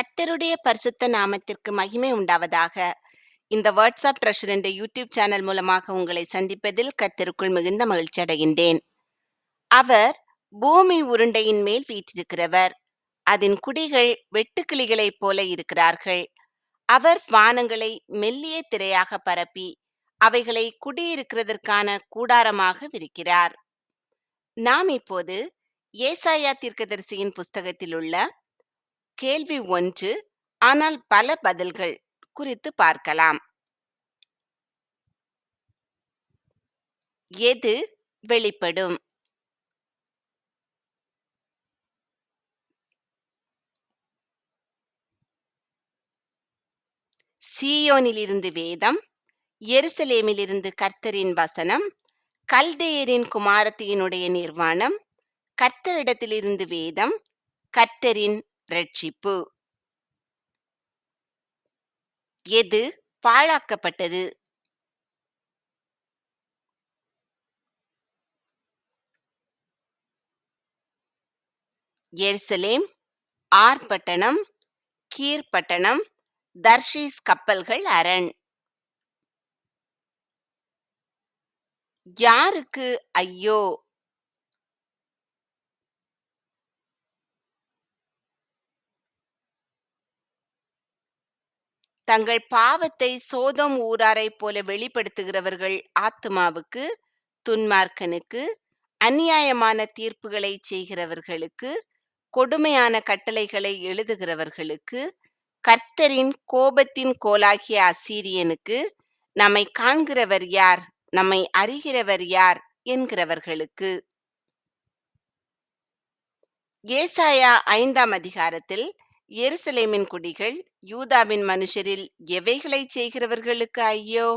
கத்தருடைய பரிசுத்த நாமத்திற்கு மகிமை உண்டாவதாக. இந்த வாட்ஸ்அப் ட்ரெஷர் என்ற யூடியூப் சேனல் மூலமாக உங்களை சந்திப்பதில் கத்தருக்குள் மிகுந்த மகிழ்ச்சி அடைகின்றேன். அவர் பூமி உருண்டையின் மேல் வீற்றிருக்கிறவர். அதன் குடிகள் வெட்டுக்கிளிகளைப் போல இருக்கிறார்கள். அவர் வானங்களை மெல்லிய திரையாக பரப்பி அவைகளை குடியிருக்கிறதற்கான கூடாரமாக விரிக்கிறார். நாம் இப்போது ஏசாயா தீர்க்கதரிசியின் புஸ்தகத்தில் உள்ள கேள்வி ஒன்று ஆனால் பல பதில்கள் குறித்து பார்க்கலாம். எது வெளிப்படும்? சீயோனிலிருந்து வேதம் எருசலேமிலிருந்து கர்த்தரின் வசனம் கல்தேயரின் குமாரத்தியினுடைய நிர்வாணம் கர்த்தரிடத்திலிருந்து வேதம் கர்த்தரின் ரட்சிப்பு. எது? பாழாக்கப்பட்டது. எருசலேம் ஆர்பட்டணம் கீர்பட்டணம் தர்ஷீஸ் கப்பல்கள் அரண். யாருக்கு ஐயோ? தங்கள் பாவத்தை சோதம் ஊராரைப் போல வெளிப்படுத்துகிறவர்கள் ஆத்துமாவுக்கு துன்மார்க்கனுக்கு அநியாயமான தீர்ப்புகளை செய்கிறவர்களுக்கு கொடுமையான கட்டளைகளை எழுதுகிறவர்களுக்கு கர்த்தரின் கோபத்தின் கோலாகிய அசீரியனுக்கு நம்மை காண்கிறவர் யார் நம்மை அறிகிறவர் யார் என்கிறவர்களுக்கு. ஏசாயா ஐந்தாம் அதிகாரத்தில் எருசலேமின் குடிகள் யூதாவின் மனுஷரில் எவைகளை செய்கிறவர்களுக்கு ஐயோ?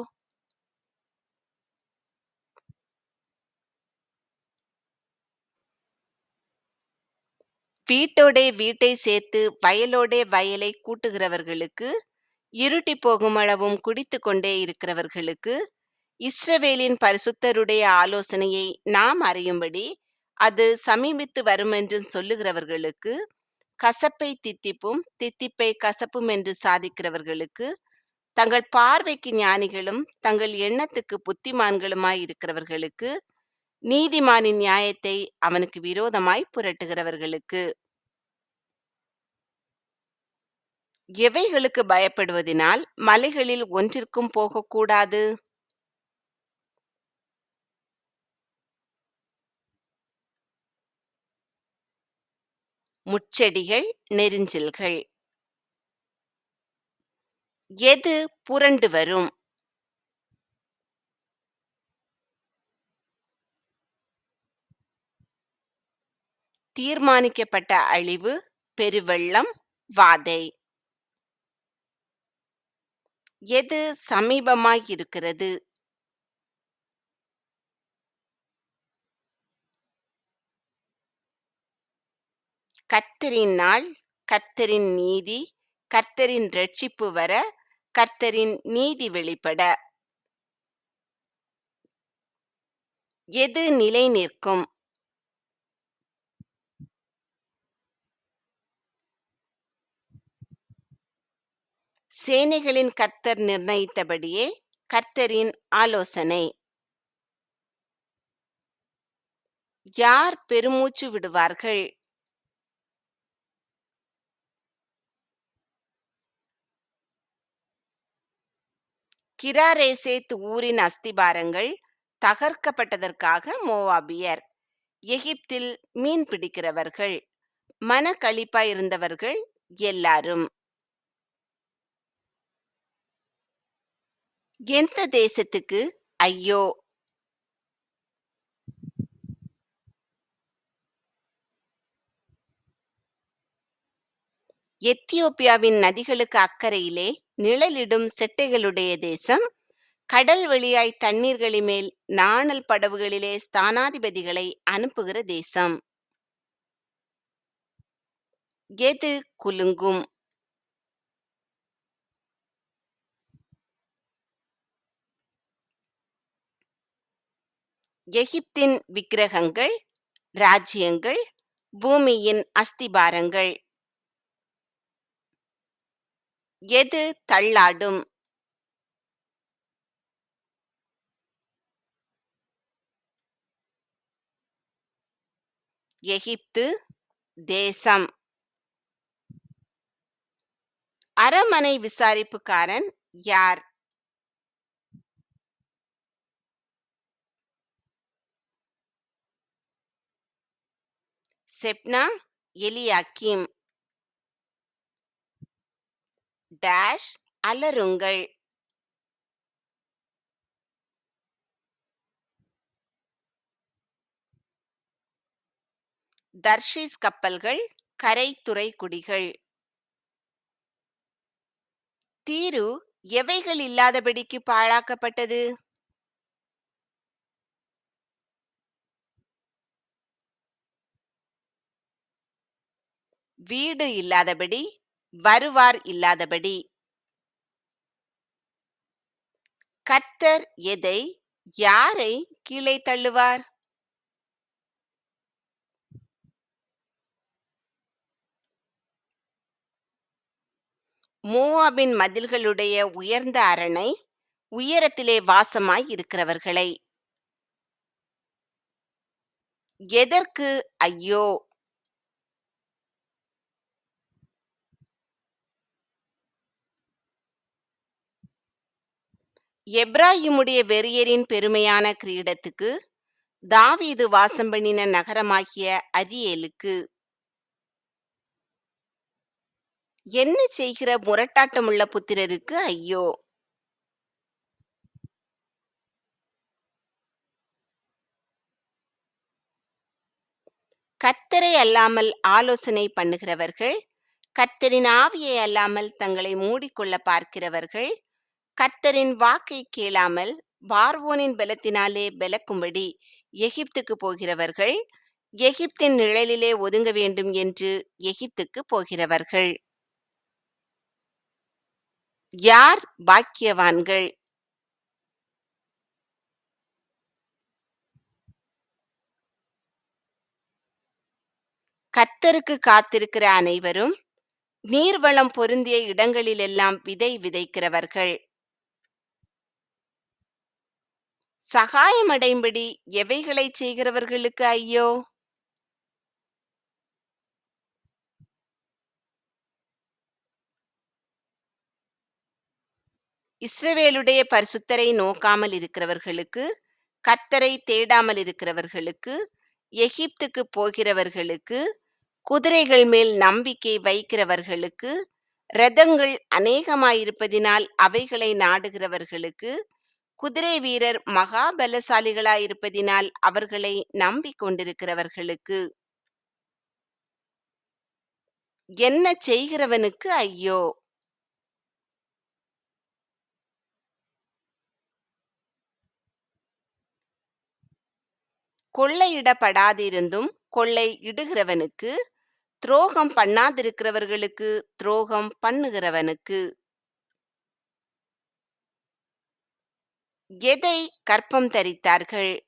வீட்டோடே வீட்டை சேர்த்து வயலோடே வயலை கூட்டுகிறவர்களுக்கு இருட்டி போகும் அளவும் குடித்து கொண்டே இருக்கிறவர்களுக்கு இஸ்ரவேலின் பரிசுத்தருடைய ஆலோசனையை நாம் அறியும்படி அது சமீபித்து வருமென்று சொல்லுகிறவர்களுக்கு கசப்பை தித்திப்பும் தித்திப்பை கசப்பும் என்று சாதிக்கிறவர்களுக்கு தங்கள் பார்வைக்கு ஞானிகளும் தங்கள் எண்ணத்துக்கு புத்திமான்களுமாய் இருக்கிறவர்களுக்கு நீதிமானின் நியாயத்தை அவனுக்கு விரோதமாய் புரட்டுகிறவர்களுக்கு. எவைகளுக்கு பயப்படுவதினால் மலைகளில் ஒன்றிற்கும் போகக்கூடாது. முச்செடிகள் நெரிஞ்சில்கள். எது புரண்டு வரும்? தீர்மானிக்கப்பட்ட அழிவு பெருவெள்ளம் வாதை. எது சமீபமாயிருக்கிறது கர்த்தரின் நாள் கர்த்தரின் நீதி கர்த்தரின் ரட்சிப்பு வர கர்த்தரின் நீதி வெளிப்பட. எது நிலை நிற்கும்? சேனைகளின் கர்த்தர் நிர்ணயித்தபடியே கர்த்தரின் ஆலோசனை. யார் பெருமூச்சு விடுவார்கள்? கிராரேசேத் ஊரின் அஸ்திபாரங்கள் தகர்க்கப்பட்டதற்காக மோவாபியர் எகிப்தில் மீன் பிடிக்கிறவர்கள் மனக்களிப்பாய் இருந்தவர்கள் எல்லாரும். எந்த தேசத்துக்கு? ஐயோ! எத்தியோப்பியாவின் நதிகளுக்கு அக்கறையிலே நிழலிடும் செட்டைகளுடைய தேசம். கடல் வழியாய் தண்ணீர்களின் மேல் நாணல் படவுகளிலே ஸ்தானாதிபதிகளை அனுப்புகிற தேசம். எது குலுங்கும்? எகிப்தின் விக்கிரகங்கள் ராஜ்யங்கள் பூமியின் அஸ்திபாரங்கள். எது தள்ளாடும்? எகிப்து தேசம். அரமனை விசாரிப்புக்காரன் யார்? செப்னா எலியாக்கிம். டேஷ் அலறுங்கள். தர்ஷீஸ் கப்பல்கள் கரைத்துறை குடிகள். தீரு எவைகள் இல்லாதபடிக்கு பாழாக்கப்பட்டது? வீடு இல்லாதபடி வருவார் இல்லாதபடி. கர்த்தர் எதை யாரை கீழே தள்ளுவார்? மோவாபின் மதில்களுடைய உயர்ந்த அரணை உயரத்திலே வாசமாய் இருக்கிறவர்களை. எதற்கு ஐயோ? எப்ராயிமுடைய வெறியரின் பெருமையான கிரீடத்துக்கு தாவீது வாசம் பண்ணின நகரமாகிய அரியேலுக்கு என்ன செய்கிற முரட்டாட்டமுள்ள புத்திரருக்கு ஐயோ! கத்தரை அல்லாமல் ஆலோசனை பண்ணுகிறவர்கள் கத்தரின் ஆவியை அல்லாமல் தங்களை மூடிக்கொள்ள பார்க்கிறவர்கள் கர்த்தரின் வாக்கை கேளாமல் பார்வோனின் பலத்தினாலே பலக்கும்படி எகிப்துக்கு போகிறவர்கள் எகிப்தின் நிழலிலே ஒதுங்க வேண்டும் என்று எகிப்துக்கு போகிறவர்கள். யார் பாக்கியவான்கள்? கர்த்தருக்கு காத்திருக்கிற அனைவரும் நீர்வளம் பொருந்திய இடங்களிலெல்லாம் விதை விதைக்கிறவர்கள். சகாயமடையும்படி எவைகளைச் செய்கிறவர்களுக்கு ஐயோ? இஸ்ரவேலுடைய பரிசுத்தரை நோக்காமல் இருக்கிறவர்களுக்கு கத்தரை தேடாமல் இருக்கிறவர்களுக்கு எகிப்துக்கு போகிறவர்களுக்கு குதிரைகள் மேல் நம்பிக்கை வைக்கிறவர்களுக்கு ரதங்கள் அநேகமாயிருப்பதினால் அவைகளை நாடுகிறவர்களுக்கு குதிரை வீரர் மகாபலசாலிகளாயிருப்பதினால் அவர்களை நம்பி கொண்டிருக்கிறவர்களுக்கு என்ன செய்கிறவனுக்கு ஐயோ? கொள்ளையிடப்படாதிருந்தும் கொள்ளை இடுகிறவனுக்கு துரோகம் பண்ணாதிருக்கிறவர்களுக்கு துரோகம் பண்ணுகிறவனுக்கு. எதை கற்பம் தரித்தார்கள்?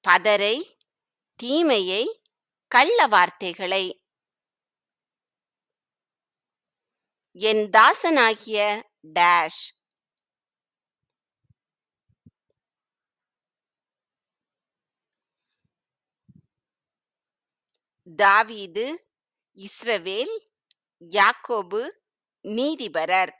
பதரை தீமையை கள்ள வார்த்தைகளை. என் தாசனாகிய டேஷ். தாவீது இஸ்ரவேல் யாக்கோபு நீதிபரர்.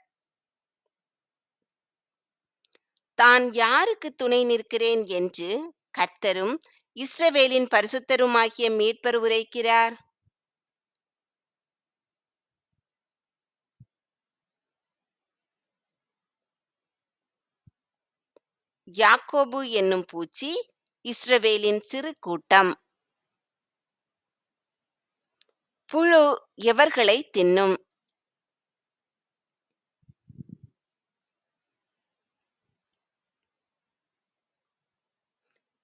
தான் யாருக்கு துணை நிற்கிறேன் என்று கர்த்தரும் இஸ்ரவேலின் பரிசுத்தருமாகிய மீட்பர் உரைக்கிறார். யாக்கோபு என்னும் பூச்சி இஸ்ரவேலின் சிறு கூட்டம். புழு எவர்களை தின்னும்?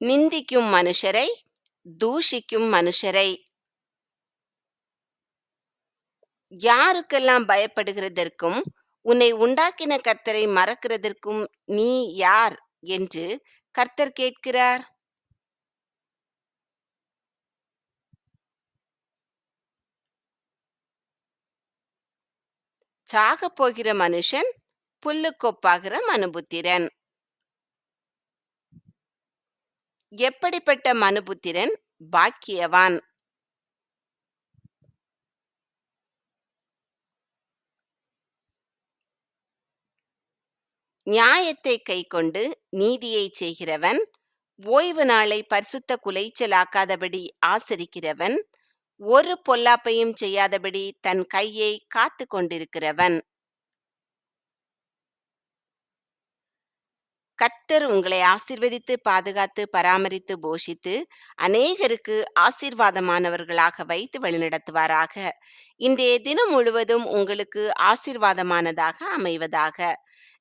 நிந்திக்கும் மனுஷரை தூஷிக்கும் மனுஷரை. யாருக்கெல்லாம் பயப்படுகிறதற்கும் உன்னை உண்டாக்கின கர்த்தரை மறக்கிறதற்கும் நீ யார்? என்று கர்த்தர் கேட்கிறார். சாகப் போகிற மனுஷன் புல்லுக்கொப்பாகிற மனுபுத்திரன். எப்படிப்பட்ட மனுபுத்திரன்? பாக்கியவான். நியாயத்தை கைக்கொண்டு நீதியை செய்கிறவன் ஓய்வு நாளை பரிசுத்த குலைச்சலாக்காதபடி ஆசரிக்கிறவன் ஒரு பொல்லாப்பையும் செய்யாதபடி தன் கையை காத்து கொண்டிருக்கிறவன். கர்த்தர் உங்களை ஆசிர்வதித்து பாதுகாத்து பராமரித்து போஷித்து அநேகருக்கு ஆசீர்வாதமானவர்களாக வைத்து வழிநடத்துவாராக. இன்றைய தினம் முழுவதும் உங்களுக்கு ஆசீர்வாதமானதாக அமைவதாக.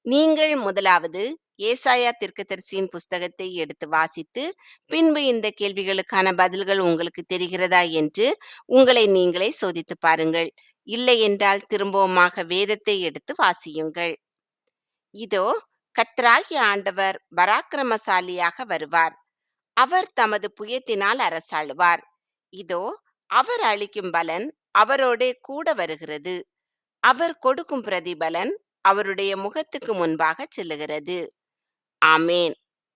நீங்கள் முதலாவது ஏசாயா தீர்க்கதரிசியின் புஸ்தகத்தை எடுத்து வாசித்து பின்பு இந்த கேள்விகளுக்கான பதில்கள் உங்களுக்கு தெரிகிறதா என்று உங்களை நீங்களே சோதித்து பாருங்கள். இல்லை என்றால் திரும்பவுமாக வேதத்தை எடுத்து வாசியுங்கள். இதோ கர்த்தராகிய ஆண்டவர் பராக்கிரமசாலியாக வருவார். அவர் தமது புயத்தினால் அரசாளுவார். இதோ அவர் அளிக்கும் பலன் அவரோடே கூட வருகிறது. அவர் கொடுக்கும் பிரதிபலன் அவருடைய முகத்துக்கு முன்பாக செல்லுகிறது. ஆமேன்.